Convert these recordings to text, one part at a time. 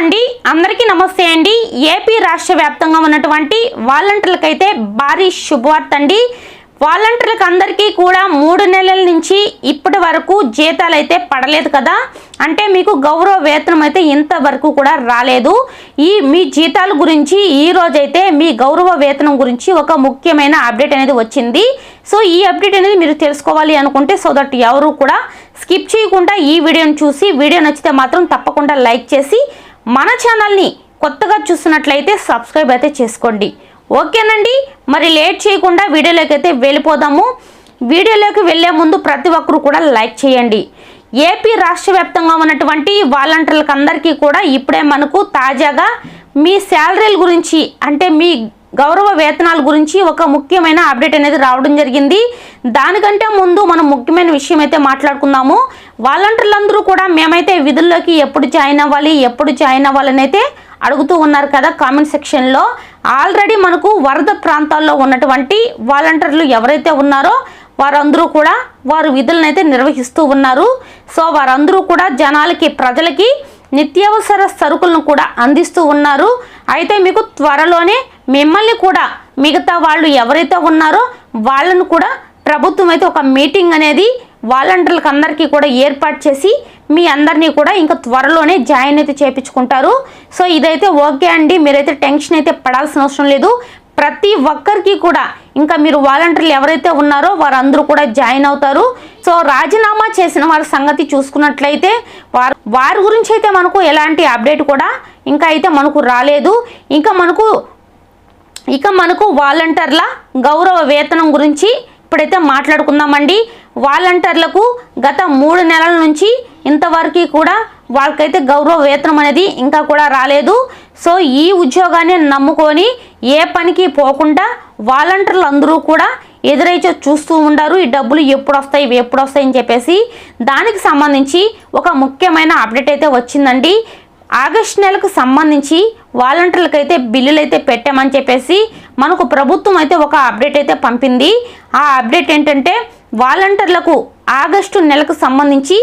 అండి. అందరికీ నమస్తే అండి. ఏపీ రాష్ట్ర వ్యాప్తంగా ఉన్నటువంటి వాలంటీర్లకైతే భారీ శుభవార్త అండి. వాలంటీర్లకు అందరికీ కూడా మూడు నెలల నుంచి ఇప్పటి వరకు జీతాలు అయితే పడలేదు కదా. అంటే మీకు గౌరవ వేతనం అయితే ఇంతవరకు కూడా రాలేదు. ఈ మీ జీతాల గురించి ఈ రోజైతే మీ గౌరవ వేతనం గురించి ఒక ముఖ్యమైన అప్డేట్ అనేది వచ్చింది. సో ఈ అప్డేట్ అనేది మీరు తెలుసుకోవాలి అనుకుంటే సో దట్ ఎవరు కూడా స్కిప్ చేయకుండా ఈ వీడియోని చూసి వీడియో నచ్చితే మాత్రం తప్పకుండా లైక్ చేసి మన ఛానల్ని కొత్తగా చూసినట్లయితే సబ్స్క్రైబ్ అయితే చేసుకోండి. ఓకేనండి? మరి లేట్ చేయకుండా వీడియోలోకి అయితే వెళ్ళిపోదాము. వీడియోలోకి వెళ్ళే ముందు ప్రతి ఒక్కరు కూడా లైక్ చేయండి. ఏపీ రాష్ట్ర వ్యాప్తంగా ఉన్నటువంటి వాలంటీర్లకు అందరికీ కూడా ఇప్పుడే మనకు తాజాగా మీ శాలరీల గురించి అంటే మీ గౌరవ వేతనాల గురించి ఒక ముఖ్యమైన అప్డేట్ అనేది రావడం జరిగింది. దానికంటే ముందు మనం ముఖ్యమైన విషయం అయితే మాట్లాడుకుందాము. వాలంటీర్లందరూ కూడా మేమైతే విధుల్లోకి ఎప్పుడు జాయిన్ అవ్వాలి ఎప్పుడు జాయిన్ అవ్వాలని అయితే అడుగుతూ ఉన్నారు కదా కామెంట్ సెక్షన్లో ఆల్రెడీ మనకు వరద ప్రాంతాల్లో ఉన్నటువంటి వాలంటీర్లు ఎవరైతే ఉన్నారో వారందరూ కూడా వారు విధులను అయితే నిర్వహిస్తూ ఉన్నారు. సో వారందరూ కూడా జనాలకి ప్రజలకి నిత్యావసర సరుకులను కూడా అందిస్తూ ఉన్నారు. అయితే మీకు త్వరలోనే మిమ్మల్ని కూడా మిగతా వాళ్ళు ఎవరైతే ఉన్నారో వాళ్ళను కూడా ప్రభుత్వం అయితే ఒక మీటింగ్ అనేది వాలంటీర్లకు అందరికీ కూడా ఏర్పాటు చేసి మీ అందరినీ కూడా ఇంకా త్వరలోనే జాయిన్ అయితే చేయించుకుంటారు సో ఇదైతే ఓకే అండి. మీరైతే టెన్షన్ అయితే పడాల్సిన అవసరం లేదు. ప్రతి ఒక్కరికి కూడా ఇంకా మీరు వాలంటీర్లు ఎవరైతే ఉన్నారో వారందరూ కూడా జాయిన్ అవుతారు. సో రాజీనామా చేసిన వారి సంగతి చూసుకున్నట్లయితే వారు వారి గురించి అయితే మనకు ఎలాంటి అప్డేట్ కూడా ఇంకా అయితే మనకు రాలేదు. ఇంకా మనకు ఇక మనకు వాలంటీర్ల గౌరవ వేతనం గురించి ఇప్పుడైతే మాట్లాడుకుందామండి. వాలంటీర్లకు గత మూడు నెలల నుంచి ఇంతవరకు కూడా వాళ్ళకైతే గౌరవ వేతనం అనేది ఇంకా కూడా రాలేదు. సో ఈ ఉద్యోగాన్ని నమ్ముకొని ఏ పనికి పోకుండా వాలంటీర్లు అందరూ కూడా ఎదురైతే చూస్తూ ఉండారు. ఈ డబ్బులు ఎప్పుడు వస్తాయి ఇవి ఎప్పుడు వస్తాయి అని చెప్పేసి దానికి సంబంధించి ఒక ముఖ్యమైన అప్డేట్ అయితే వచ్చిందండి. ఆగస్ట్ నెలకు సంబంధించి వాలంటీర్లకు అయితే బిల్లులు అయితే పెట్టామని చెప్పేసి మనకు ప్రభుత్వం అయితే ఒక అప్డేట్ అయితే పంపింది. ఆ అప్డేట్ ఏంటంటే వాలంటీర్లకు ఆగస్టు నెలకు సంబంధించి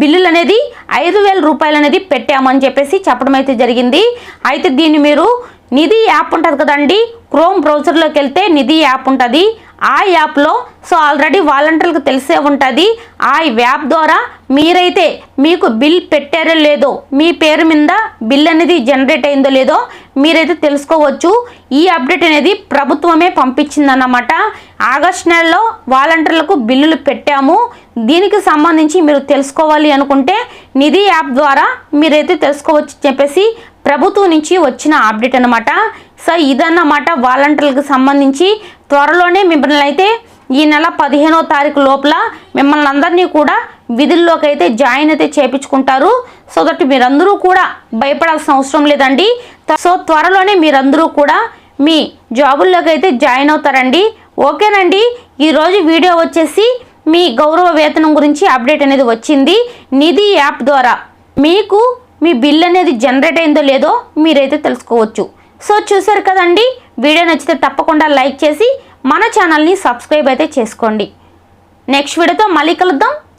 బిల్లులు అనేది ఐదు వేల రూపాయలు అనేది పెట్టామని చెప్పేసి చెప్పడం అయితే జరిగింది. అయితే దీన్ని మీరు నిధి యాప్ ఉంటుంది కదండి క్రోమ్ బ్రౌజర్లోకి వెళ్తే నిధి యాప్ ఉంటుంది. ఆ యాప్లో సో ఆల్రెడీ వాలంటీర్లకు తెలిసే ఉంటుంది. ఆ యాప్ ద్వారా మీరైతే మీకు బిల్ పెట్టారో లేదో మీ పేరు మీద బిల్ అనేది జనరేట్ అయిందో లేదో మీరైతే తెలుసుకోవచ్చు. ఈ అప్డేట్ అనేది ప్రభుత్వమే పంపించిందన్నమాట. ఆగస్ట్ నెలలో వాలంటీర్లకు బిల్లులు పెట్టాము. దీనికి సంబంధించి మీరు తెలుసుకోవాలి అనుకుంటే నిధి యాప్ ద్వారా మీరైతే తెలుసుకోవచ్చు చెప్పేసి ప్రభుత్వం నుంచి వచ్చిన అప్డేట్ అనమాట సో ఇదన్నమాట వాలంటీర్లకు సంబంధించి. త్వరలోనే మిమ్మల్ని అయితే ఈ నెల పదిహేనో తారీఖు లోపల మిమ్మల్ని అందరినీ కూడా విధుల్లోకి అయితే జాయిన్ అయితే చేపించుకుంటారు. సో దట్ మీరందరూ కూడా భయపడాల్సిన అవసరం లేదండి. సో త్వరలోనే మీరందరూ కూడా మీ జాబుల్లోకి అయితే జాయిన్ అవుతారండి. ఓకేనండి? ఈరోజు వీడియో వచ్చేసి మీ గౌరవ వేతనం గురించి అప్డేట్ అనేది వచ్చింది. నిధి యాప్ ద్వారా మీకు మీ బిల్ అనేది జనరేట్ అయిందో లేదో మీరైతే తెలుసుకోవచ్చు. సో చూసారు కదండి? వీడియో నచ్చితే తప్పకుండా లైక్ చేసి మన ఛానల్ని సబ్స్క్రైబ్ అయితే చేసుకోండి. నెక్స్ట్ వీడియోతో మళ్ళీ కలుద్దాం.